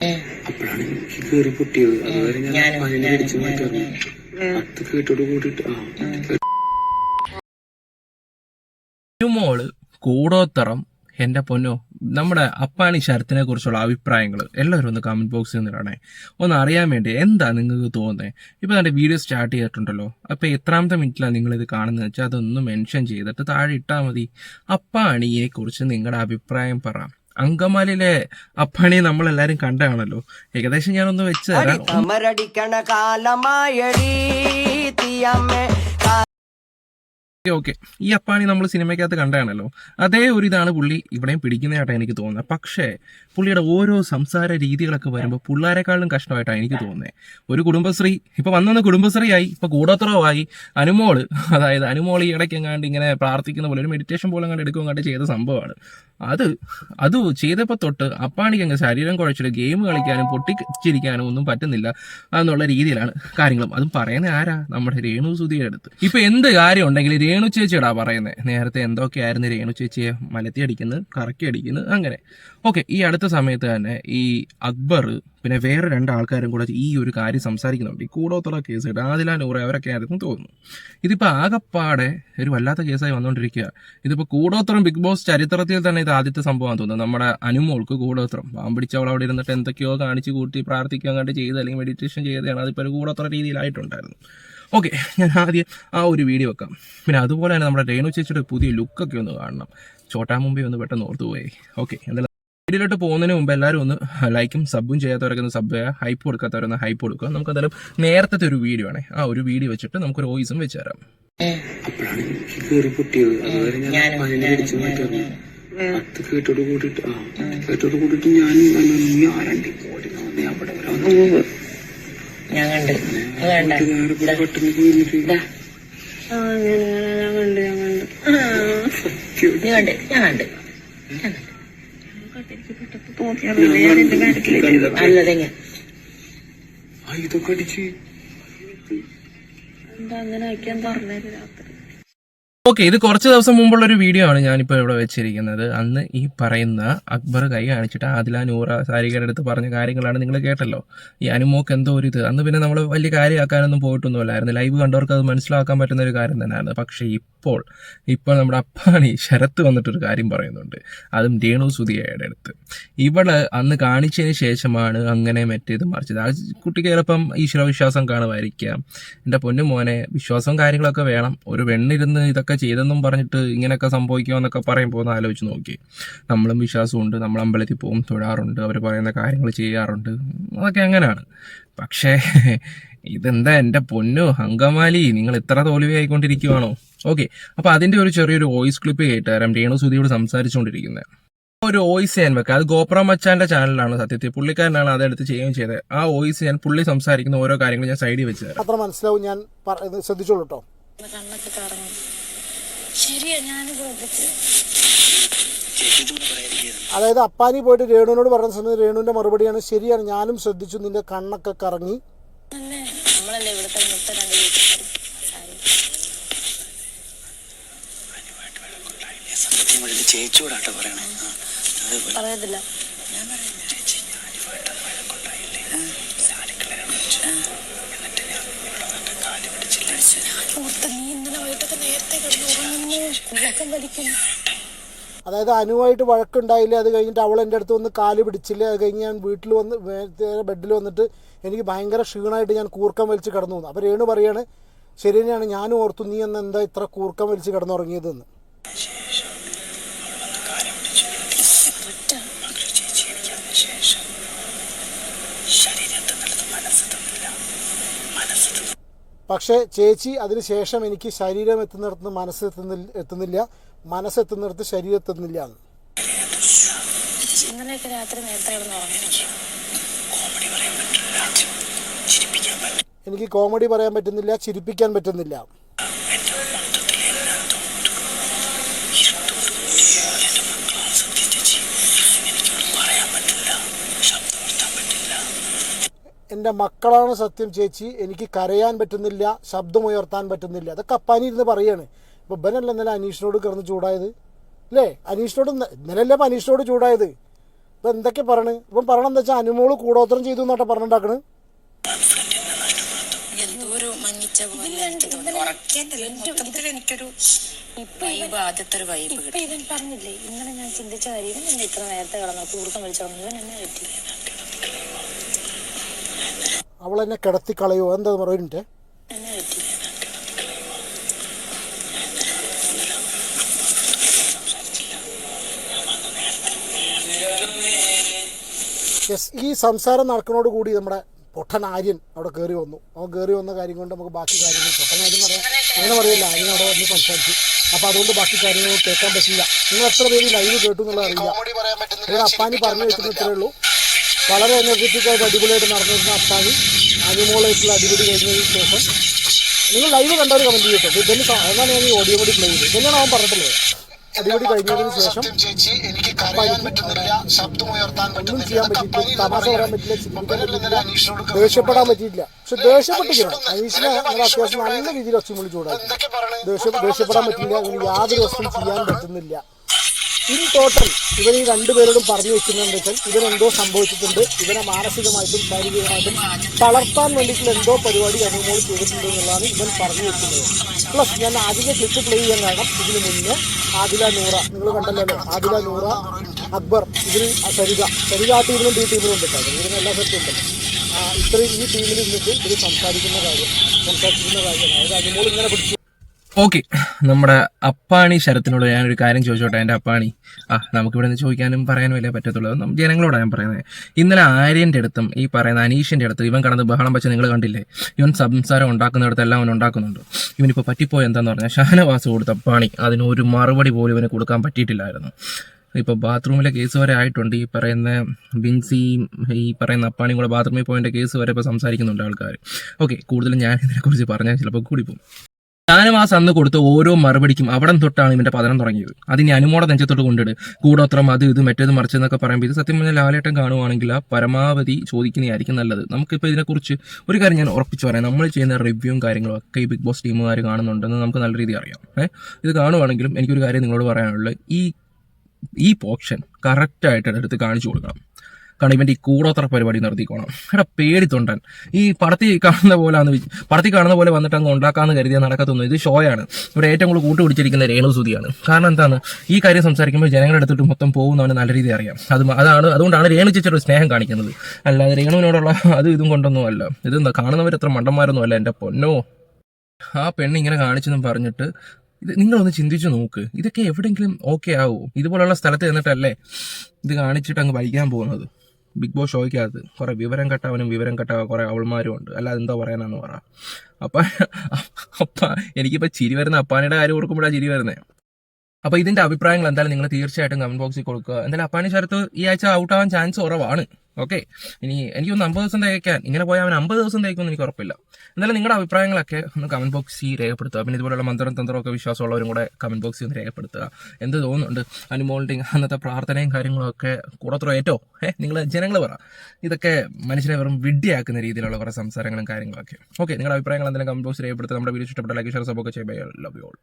അപ്പോഴാണ് എനിക്ക് കേറി പൊട്ടിയത്. അതുവരെ ഞാൻ പതിനെ അടിച്ചു മാറ്റായിരുന്നു അത് കേട്ടോട് കൂടിയിട്ട് ആ മോൾ കൂടോത്തറം എന്റെ പൊന്നോ നമ്മുടെ അപ്പാണി ശരത്തിനെ കുറിച്ചുള്ള അഭിപ്രായങ്ങൾ എല്ലാവരും ഒന്ന് കമന്റ് ബോക്സിൽ നിന്ന് ഇടണേ ഒന്ന് അറിയാൻ വേണ്ടി എന്താ നിങ്ങൾക്ക് തോന്നുന്നത് ഇപ്പൊ എന്റെ വീഡിയോ സ്റ്റാർട്ട് ചെയ്തിട്ടുണ്ടല്ലോ. അപ്പൊ എത്രാമത്തെ മിനിറ്റിലാണ് നിങ്ങൾ ഇത് കാണുന്നത് വെച്ചാൽ അതൊന്ന് മെൻഷൻ ചെയ്തിട്ട് താഴെ ഇട്ടാൽ മതി. അപ്പാണിയെ കുറിച്ച് നിങ്ങളുടെ അഭിപ്രായം പറ. അങ്കമാലിയിലെ നമ്മൾ നമ്മളെല്ലാരും കണ്ടാണല്ലോ ഏകദേശം ഞാനൊന്ന് വെച്ച് തരാം. ഓക്കെ ഈ അപ്പാണി നമ്മൾ സിനിമയ്ക്കകത്ത് കണ്ടാണല്ലോ. അതേ ഒരു ഇതാണ് പുള്ളി ഇവിടെയും പിടിക്കുന്നതായിട്ടാണ് എനിക്ക് തോന്നുന്നത് പക്ഷേ പുള്ളിയുടെ ഓരോ സംസാര രീതികളൊക്കെ വരുമ്പോൾ പിള്ളേരെക്കാളും കഷ്ടമായിട്ടാണ് എനിക്ക് തോന്നുന്നത് ഒരു കുടുംബശ്രീ ഇപ്പൊ വന്നൊന്ന് കുടുംബശ്രീ ആയി ഇപ്പൊ കൂടോത്രമായി അനുമോൾ അതായത് അനുമോൾ ഈ ഇടയ്ക്ക് എങ്ങാണ്ട് ഇങ്ങനെ പ്രാർത്ഥിക്കുന്ന പോലെ ഒരു മെഡിറ്റേഷൻ പോലെ അങ്ങോട്ട് എടുക്കും കണ്ട് ചെയ്ത സംഭവമാണ്. അത് അത് ചെയ്തപ്പോൾ തൊട്ട് അപ്പാണിക്ക് അങ്ങ് ശരീരം കുഴച്ചിട്ട് ഗെയിം കളിക്കാനും പൊട്ടിച്ചിരിക്കാനും ഒന്നും പറ്റുന്നില്ല എന്നുള്ള രീതിയിലാണ് കാര്യങ്ങളും. അതും പറയുന്ന ആരാ? നമ്മുടെ രേണു സുധിയുടെ അടുത്ത്. ഇപ്പൊ എന്ത് കാര്യം ഉണ്ടെങ്കിൽ രേണു ചേച്ചിയടാ പറയുന്നത് നേരത്തെ എന്തൊക്കെയായിരുന്നു രേണു ചേച്ചിയെ മലത്തി അടിക്കുന്നത് കറക്കി അടിക്കുന്നത് അങ്ങനെ. ഓക്കെ ഈ അടുത്ത സമയത്ത് തന്നെ ഈ അക്ബർ പിന്നെ വേറെ രണ്ട് ആൾക്കാരും കൂടെ ഈ ഒരു കാര്യം സംസാരിക്കുന്നുണ്ട്. ഈ കൂടോത്തുള്ള കേസ് ആദില നൂറ് അവരൊക്കെ ആയിരുന്നു തോന്നുന്നു. ഇതിപ്പോൾ ആകപ്പാടെ ഒരു വല്ലാത്ത കേസായി വന്നുകൊണ്ടിരിക്കുക ഇതിപ്പോൾ കൂടോത്രം ബിഗ് ബോസ് ചരിത്രത്തിൽ തന്നെ ഇത് ആദ്യത്തെ സംഭവമാണ് തോന്നുന്നത്. നമ്മുടെ അനുമോൾക്ക് കൂടോത്രം. പാമ്പിടിച്ച് അവൾ അവിടെ ഇരുന്നിട്ട് എന്തൊക്കെയോ കാണിച്ച് കൂട്ടി പ്രാർത്ഥിക്കുക അങ്ങോട്ട് ചെയ്ത് അല്ലെങ്കിൽ മെഡിറ്റേഷൻ ചെയ്തതാണ് അതിപ്പോൾ ഒരു കൂടോത്ര രീതിയിലായിട്ടുണ്ടായിരുന്നു. ഓക്കെ ഞാൻ ആദ്യം ആ ഒരു വീഡിയോ വെക്കാം. പിന്നെ അതുപോലെ തന്നെ നമ്മുടെ രേണു ചേച്ചിയുടെ പുതിയ ലുക്കൊക്കെ ഒന്ന് കാണണം. ചോട്ടാ മുമ്പേ ഒന്ന് പെട്ടെന്ന് ഓർത്തു പോയി. ഓക്കെ എന്തായാലും വീഡിയോയിലോട്ട് പോകുന്നതിന് മുമ്പ് എല്ലാവരും ഒന്ന് ലൈക്കും സബും ചെയ്യാത്തവരൊക്കെ ഒന്ന് സബ് ചെയ്യുക ഹൈപ്പ് കൊടുക്കാത്തവരൊന്ന് ഹൈപ്പ് കൊടുക്കുക. നമുക്ക് എന്തായാലും നേരത്തെ ഒരു വീഡിയോ ആണ്. ആ ഒരു വീഡിയോ വെച്ചിട്ട് നമുക്കൊരു വോയിസും വെച്ച് തരാം. അപ്പോഴാണ് എനിക്ക് കേറി പൊട്ടിയത്. അതുവരെ ഞാൻ അത് കേട്ടോട് കൂട്ടിട്ട് ആ കേട്ടോട് കൂട്ടിട്ട് ഞാൻ ഞാൻ നീ ആരണ്ടി വന്നേ അവിടെ വരെ ഞാൻ കണ്ട്. അത് വേണ്ട. നേരെ കൂടെ പെട്ടെന്ന് പോയിട്ട് നീ കണ്ട് ഞാൻ കണ്ട്. നല്ലതെങ്ങ ആ ഇതൊക്കെ അടിച്ച്. ഓക്കെ ഇത് കുറച്ച് ദിവസം മുമ്പുള്ള ഒരു വീഡിയോ ആണ് ഞാനിപ്പോൾ ഇവിടെ വെച്ചിരിക്കുന്നത്. അന്ന് ഈ പറയുന്ന അക്ബർ കൈ കാണിച്ചിട്ട് ആദില നൂറ സാരികയുടെ അടുത്ത് പറഞ്ഞ കാര്യങ്ങളാണ് നിങ്ങൾ കേട്ടല്ലോ. ഈ അനുമോക്ക് എന്തോ ഒരു ഇത്. അന്ന് പിന്നെ നമ്മൾ വലിയ കാര്യമാക്കാനൊന്നും പോയിട്ടൊന്നുമില്ലായിരുന്നു. ലൈവ് കണ്ടവർക്ക് അത് മനസ്സിലാക്കാൻ പറ്റുന്ന ഒരു കാര്യം തന്നെയാണ് പക്ഷേ ഇപ്പോൾ ഇപ്പോൾ നമ്മുടെ അപ്പാണി ശരത്ത് വന്നിട്ടൊരു കാര്യം പറയുന്നുണ്ട്. അതും രേണു സുധിയയുടെ അടുത്ത്. ഇവൾ അന്ന് കാണിച്ചതിന് ശേഷമാണ് അങ്ങനെ മറ്റേത് മറിച്ചത്. ആ കുട്ടിക്ക് ചിലപ്പം ഈശ്വരവിശ്വാസം കാണുമായിരിക്കാം. എന്റെ പൊന്നു മോനെ വിശ്വാസവും കാര്യങ്ങളൊക്കെ വേണം. ഒരു പെണ്ണിരുന്ന് ഇതൊക്കെ ചെയ്തെന്നും പറഞ്ഞിട്ട് ഇങ്ങനെയൊക്കെ സംഭവിക്കുക എന്നൊക്കെ പറയുമ്പോൾ ഒന്ന് ആലോചിച്ച് നോക്കി. നമ്മളും വിശ്വാസമുണ്ട് നമ്മൾ അമ്പലത്തിൽ പോകും തൊഴാറുണ്ട് അവർ പറയുന്ന കാര്യങ്ങൾ ചെയ്യാറുണ്ട്. അതൊക്കെ അങ്ങനെയാണ്. പക്ഷേ ഇതെന്താ എന്റെ പൊന്നു അങ്കമാലി നിങ്ങൾ ഇത്ര തോൽവിയായിക്കൊണ്ടിരിക്കുവാണോ? ഓക്കെ അപ്പൊ അതിന്റെ ഒരു ചെറിയൊരു വോയിസ് ക്ലിപ്പ് കേട്ടുതരാം. രേണു സുധിയോട് സംസാരിച്ചുകൊണ്ടിരിക്കുന്നത്. ഒരു വോയിസ് ഞാൻ വെക്കാം. അത് ഗോപ്ര മച്ചാന്റെ ചാനലാണ് സത്യത്തിൽ. പുള്ളിക്കാരനാണ് അതെടുത്ത് ചെയ്യുകയും ചെയ്തത്. ആ വോയിസ് ഞാൻ പുള്ളി സംസാരിക്കുന്ന ഓരോ കാര്യങ്ങളും ഞാൻ സൈഡിൽ വെച്ച് തരാം. അത്ര മനസ്സിലാവും ഞാൻ ശ്രദ്ധിച്ചോളൂ കേട്ടോ. ശരിയാ ഞാൻ അതായത് അപ്പാനി പോയിട്ട് രേണുവിനോട് പറഞ്ഞ സമയത്ത് രേണുവിന്റെ മറുപടിയാണ് ശരിയാണ് ഞാനും ശ്രദ്ധിച്ചു നിന്റെ കണ്ണൊക്കെ കറങ്ങി. നമ്മളല്ലേ ഇവിടുത്തെ മുത്ത രണ്ട് വീട്ടുകാർ ചേച്ചിയോടാട്ടോ പറയണേ പറയത്തില്ല. ഓർത്ത് അതായത് അനുവായിട്ട് വഴക്കുണ്ടായില്ല? അത് കഴിഞ്ഞിട്ട് അവൾ എന്റെ അടുത്ത് വന്ന് കാൽ പിടിച്ചില്ല? അത് കഴിഞ്ഞ് ഞാൻ വീട്ടിൽ വന്ന് ബെഡിൽ വന്നിട്ട് എനിക്ക് ഭയങ്കര ക്ഷീണമായിട്ട് ഞാൻ കൂർക്കം വലിച്ച് കിടന്നു. അപ്പോൾ രേണു പറയാണ് ശരി തന്നെയാണ് ഞാനും ഓർത്തു നീ എന്ന് എന്താ ഇത്ര കൂർക്കം വലിച്ച് കിടന്നുറങ്ങിയതെന്ന്? പക്ഷേ ചേച്ചി അതിനുശേഷം എനിക്ക് ശരീരം എത്തുന്നിടത്ത് മനസ്സ് എത്തുന്നില്ല. മനസ്സ് എത്തുന്നിടത്ത് ശരീരം എത്തുന്നില്ല. എന്ന് ഇന്നലെയൊക്കെ രാത്രി നേരത്തെ കിടന്ന് ഉറങ്ങി എനിക്ക് കോമഡി പറയാൻ പറ്റുന്നില്ല ചിരിപ്പിക്കാൻ പറ്റുന്നില്ല. എന്റെ മക്കളാണ് സത്യം ചേച്ചി. എനിക്ക് കരയാൻ പറ്റുന്നില്ല ശബ്ദമുയർത്താൻ പറ്റുന്നില്ല. അതൊക്കെ അപ്പാനി ഇരുന്ന് പറയാണ്. ഇപ്പം ഇവനല്ല ഇന്നലെ അനീഷിനോട് കിടന്ന് ചൂടായത്? അല്ലേ? അനീഷിനോട് ഇന്ന- ഇന്നലെയല്ലേ ഇപ്പം അനീഷിനോട് ചൂടായത്? ഇപ്പം എന്തൊക്കെ പറയണ്? ഇപ്പം പറയണെന്താ വെച്ചാൽ അനുമോൾ കൂടോത്രം ചെയ്തു എന്നാട്ടെ പറഞ്ഞിട്ടുണ്ടാക്കണ് എനിക്കൊരു വൈബ് ആദ്യത്തെ ഒരു വൈബ് ഇപ്പൊ ഇവൻ പറഞ്ഞില്ലേ ഇന്നലെ ഞാൻ ചിന്തിച്ച കാര്യം ഇത്ര നേരത്തെ കിടന്നു കൂർക്കം വലിച്ചു ഇവൻ എന്നെ പറ്റില്ല അവളെന്നെ കിടത്തി കളയോ എന്താ പറയുന്നുണ്ട് എന്നെ യെസ് ഈ സംസാരം നടക്കുന്നതോട് കൂടി നമ്മുടെ പൊട്ടൻ ആര്യൻ അവിടെ കയറി വന്നു. അവൻ കയറി വന്ന കാര്യം കൊണ്ട് നമുക്ക് ബാക്കി കാര്യങ്ങൾ പൊട്ടൻ ആര്യൻ പറയാം. അങ്ങനെ പറയില്ല ആര്യൻ അവിടെ വന്ന് സംസാരിച്ചു. അപ്പോൾ അതുകൊണ്ട് ബാക്കി കാര്യങ്ങൾ കേൾക്കാൻ പറ്റില്ല. നിങ്ങൾ എത്ര പേര് ലൈവ് കേട്ടു എന്നുള്ളത് അറിയില്ല. അപ്പാനി പറഞ്ഞു വെച്ചിട്ട് ഇത്രയേ ഉള്ളൂ. വളരെ എനർജറ്റിക് ആയിട്ട് അടിപൊളിയായിട്ട് നടന്നിരുന്ന അത്താണി അനുമോളായിട്ടുള്ള അടിപൊളി കഴിഞ്ഞതിന് ശേഷം. നിങ്ങൾ ലൈവ് കണ്ടവർ കമന്റ് ചെയ്യട്ടെ. ഇതന്നെ എന്നാണ് ഞാൻ ഈ ഓഡിയോ കൂടി പ്ലേ ചെയ്തത്. ഇതന്നെയാണ് അവൻ പറഞ്ഞിട്ടുള്ളത്. അടിപൊളി കഴിഞ്ഞതിന് ശേഷം ഒന്നും ചെയ്യാൻ പറ്റിയില്ല തമാശ പറയാൻ പറ്റില്ല. ചിന്തിക്കാൻ ദേഷ്യപ്പെടാൻ പറ്റിയില്ല പക്ഷെ ദേഷ്യപ്പെട്ടിരിക്കണം അനീഷിനെ നിങ്ങൾ അത്യാവശ്യം നല്ല രീതിയിൽ ഒച്ചമുള്ളി ചൂടാക്കി. ദേഷ്യം ദേഷ്യപ്പെടാൻ പറ്റില്ല. അതിന് യാതൊരു വസ്തുവും ചെയ്യാൻ പറ്റുന്നില്ല. ഇൻ ടോട്ടൽ ഇവർ ഈ രണ്ടുപേരോടും പറഞ്ഞു വെക്കുന്നത് വെച്ചാൽ ഇവനെന്തോ സംഭവിച്ചിട്ടുണ്ട്. ഇവനെ മാനസികമായിട്ടും ശാരീരികമായിട്ടും തളർത്താൻ വേണ്ടിയിട്ടുള്ള എന്തോ പരിപാടി അനുമോൾ ചെയ്തിട്ടുണ്ട് എന്നുള്ളതാണ് ഇവൻ പറഞ്ഞു വെക്കുന്നത്. പ്ലസ് ഞാൻ ആദ്യം ക്ലിപ്പ് പ്ലേ ചെയ്യാൻ കാരണം ഇതിന് മുന്നേ ആദില നൂറ. നിങ്ങൾ കണ്ടല്ലോ ആദില നൂറ അക്ബർ ഇതിൽ സരിക സരിക ആ ടീമിലും ഈ ടീമിലും ഉണ്ട് കേട്ടോ. ഇതിന് എല്ലാ സ്ഥലത്തും ഉണ്ട്. ഇത്രയും ഈ ടീമിൽ ഇന്നിട്ട് ഇത് സംസാരിക്കുന്ന കാര്യം സംസാരിക്കുന്ന കാര്യം അതായത് അനുമോൾ ഇങ്ങനെ പിടിച്ചു ഓക്കെ. നമ്മുടെ അപ്പാണി ശരത്തിനോട് ഞാനൊരു കാര്യം ചോദിച്ചോട്ടെ എന്റെ അപ്പാണി? ആ നമുക്കിവിടെ നിന്ന് ചോദിക്കാനും പറയാനും അല്ലേ പറ്റത്തുള്ളൂ? ജനങ്ങളോടാണ് ഞാൻ പറയുന്നത്. ഇന്നലെ ആര്യന്റെ അടുത്തും ഈ പറയുന്ന അനീഷിന്റെ അടുത്ത് ഇവൻ കടന്ന് ബഹളം വെച്ച് നിങ്ങൾ കണ്ടില്ലേ? ഇവൻ സംസാരം ഉണ്ടാക്കുന്നിടത്തെല്ലാം അവൻ ഉണ്ടാക്കുന്നുണ്ട്. ഇവനിപ്പോൾ പറ്റിപ്പോയി എന്താന്ന് പറഞ്ഞാൽ ഷാനവാസ് കൊടുത്ത അതിന് ഒരു മറുപടി പോലും ഇവന് കൊടുക്കാൻ പറ്റിയിട്ടില്ലായിരുന്നു. ഇപ്പോൾ ബാത്റൂമിലെ കേസ് വരെ ആയിട്ടുണ്ട്. ഈ പറയുന്ന ബിൻസിയും ഈ പറയുന്ന അപ്പാണിയും കൂടെ ബാത്റൂമിൽ പോയതിന്റെ കേസ് വരെ ഇപ്പോൾ സംസാരിക്കുന്നുണ്ട് ആൾക്കാർ ഓക്കെ കൂടുതലും ഞാൻ ഇതിനെക്കുറിച്ച് പറഞ്ഞാൽ ചിലപ്പോൾ കൂടി പോകും. ഷാനവാസ് അന്ന് കൊടുത്ത ഓരോ മറുപടിക്കും അവിടം തൊട്ടാണ് ഇവന്റെ പതനം തുടങ്ങിയത്. അതിന് അനുമോട നെഞ്ചത്തോട്ട് കൊണ്ടിട്. കൂടോത്രം അത് ഇത് മറ്റേത് മറിച്ചെന്നൊക്കെ പറയുമ്പോൾ ഇത് സത്യം പറഞ്ഞാൽ ലാലേട്ടൻ കാണുവാണെങ്കിൽ ആ പരമാവധി ചോദിക്കുന്നതായിരിക്കും നല്ലത്. നമുക്കിപ്പോൾ ഇതിനെക്കുറിച്ച് ഒരു കാര്യം ഞാൻ ഉറപ്പിച്ചു പറയാം. നമ്മൾ ചെയ്യുന്ന റിവ്യൂവും കാര്യങ്ങളും ഒക്കെ ഈ ബിഗ് ബോസ് ടീമുകാർ കാണുന്നുണ്ടെന്ന് നമുക്ക് നല്ല രീതി അറിയാം. ഏഹ് ഇത് കാണുവാണെങ്കിലും എനിക്കൊരു കാര്യം നിങ്ങളോട് പറയാനുള്ളത്. ഈ ഈ പോർഷൻ കറക്റ്റായിട്ട് എടുത്ത് കാണിച്ചു കൊടുക്കണം. കാരണം ഇവന്റെ ഈ കൂടോത്ര പരിപാടി നിർത്തിക്കോണം. എടാ പേടിത്തൊണ്ടൻ ഈ പടത്തി കാണുന്ന പോലെ പടത്തിൽ കാണുന്ന പോലെ വന്നിട്ട് അങ്ങ് ഉണ്ടാക്കാന്ന് കരുതിയാൽ നടക്കത്തൊന്നും. ഇത് ഷോയാണ്. ഇവിടെ ഏറ്റവും കൂടുതൽ കൂട്ടുപിടിച്ചിരിക്കുന്ന രേണു സുതിയാണ് കാരണം എന്താണ്? ഈ കാര്യം സംസാരിക്കുമ്പോൾ ജനങ്ങളുടെ അടുത്തിട്ട് മൊത്തം പോകുന്നവന് നല്ല രീതിയിൽ അറിയാം. അത് അതാണ് അതുകൊണ്ടാണ് രേണു ചേച്ചിയുടെ സ്നേഹം കാണിക്കുന്നത്. അല്ലാതെ രേണുവിനോടുള്ള അത് ഇതും കൊണ്ടൊന്നും അല്ല ഇതെന്താ? കാണുന്നവർ എത്ര മണ്ടന്മാരൊന്നും അല്ല എന്റെ പൊന്നോ. ആ പെണ്ണ് ഇങ്ങനെ കാണിച്ചെന്നും പറഞ്ഞിട്ട് ഇത് നിങ്ങളൊന്ന് ചിന്തിച്ചു നോക്ക്. ഇതൊക്കെ എവിടെയെങ്കിലും ഓക്കെ ആവോ? ഇതുപോലുള്ള സ്ഥലത്ത് ചെന്നിട്ടല്ലേ ഇത് കാണിച്ചിട്ട് അങ്ങ് വലിക്കാൻ പോകുന്നത്? ബിഗ് ബോസ് ഷോയ്ക്കകത്ത് കുറേ വിവരം കെട്ടവനും വിവരം കെട്ട കുറേ അവൾമാരും ഉണ്ട്. അല്ല എന്തോ പറയാനാന്ന് പറ. അപ്പം അപ്പ എനിക്കിപ്പോൾ ചിരി വരുന്ന അപ്പാനിയുടെ കാര്യം ഓർക്കുമ്പോഴാണ് ചിരി വരുന്നത് അപ്പോൾ ഇതിന്റെ അഭിപ്രായങ്ങൾ എന്തായാലും നിങ്ങൾ തീർച്ചയായിട്ടും കമന്റ് ബോക്സിൽ കൊടുക്കുക. എന്തായാലും അപ്പാനി ശരത്ത് ഈ ആഴ്ച ഔട്ട് ആവാൻ ചാൻസ് കുറവാണ്. ഓക്കെ ഇനി എനിക്കൊന്ന് അമ്പത് ദിവസം തേക്കാൻ. ഇങ്ങനെ പോയാൽ അവൻ അമ്പത് ദിവസം തയ്ക്കുമെന്ന് എനിക്ക് ഉറപ്പില്ല. എന്നാലും നിങ്ങളുടെ അഭിപ്രായങ്ങളൊക്കെ ഒന്ന് കമന്റ് ബോക്സിൽ രേഖപ്പെടുത്തുക. പിന്നെ ഇതുപോലുള്ള മന്ത്രം തന്ത്രമൊക്കെ വിശ്വാസമുള്ളവരും കൂടെ കമന്റ് ബോക്സിൽ ഒന്ന് രേഖപ്പെടുത്തുക. എന്ത് തോന്നുന്നുണ്ട്? അനുമോൾഡിങ് അന്നത്തെ പ്രാർത്ഥനയും കാര്യങ്ങളും ഒക്കെ കൂടത്ര ഏറ്റോ? ഏഹ് നിങ്ങൾ ജനങ്ങൾ പറ. ഇതൊക്കെ മനുഷ്യനെ വെറും വിഡ്ഢിയാക്കുന്ന രീതിയിലുള്ള കുറേ സംസാരങ്ങളും കാര്യങ്ങളൊക്കെ. ഓക്കെ നിങ്ങളുടെ അഭിപ്രായങ്ങൾ എന്തെങ്കിലും കമന്റ് ബോക്സിൽ രേഖപ്പെടുത്തുക. നമ്മുടെ വീഡിയോ ഇഷ്ടപ്പെട്ട ലൈക്ക് ഷെയർ സബ്ബൊക്കെ ചെയ്യുമ്പോൾ ലവ് യു ഓൾ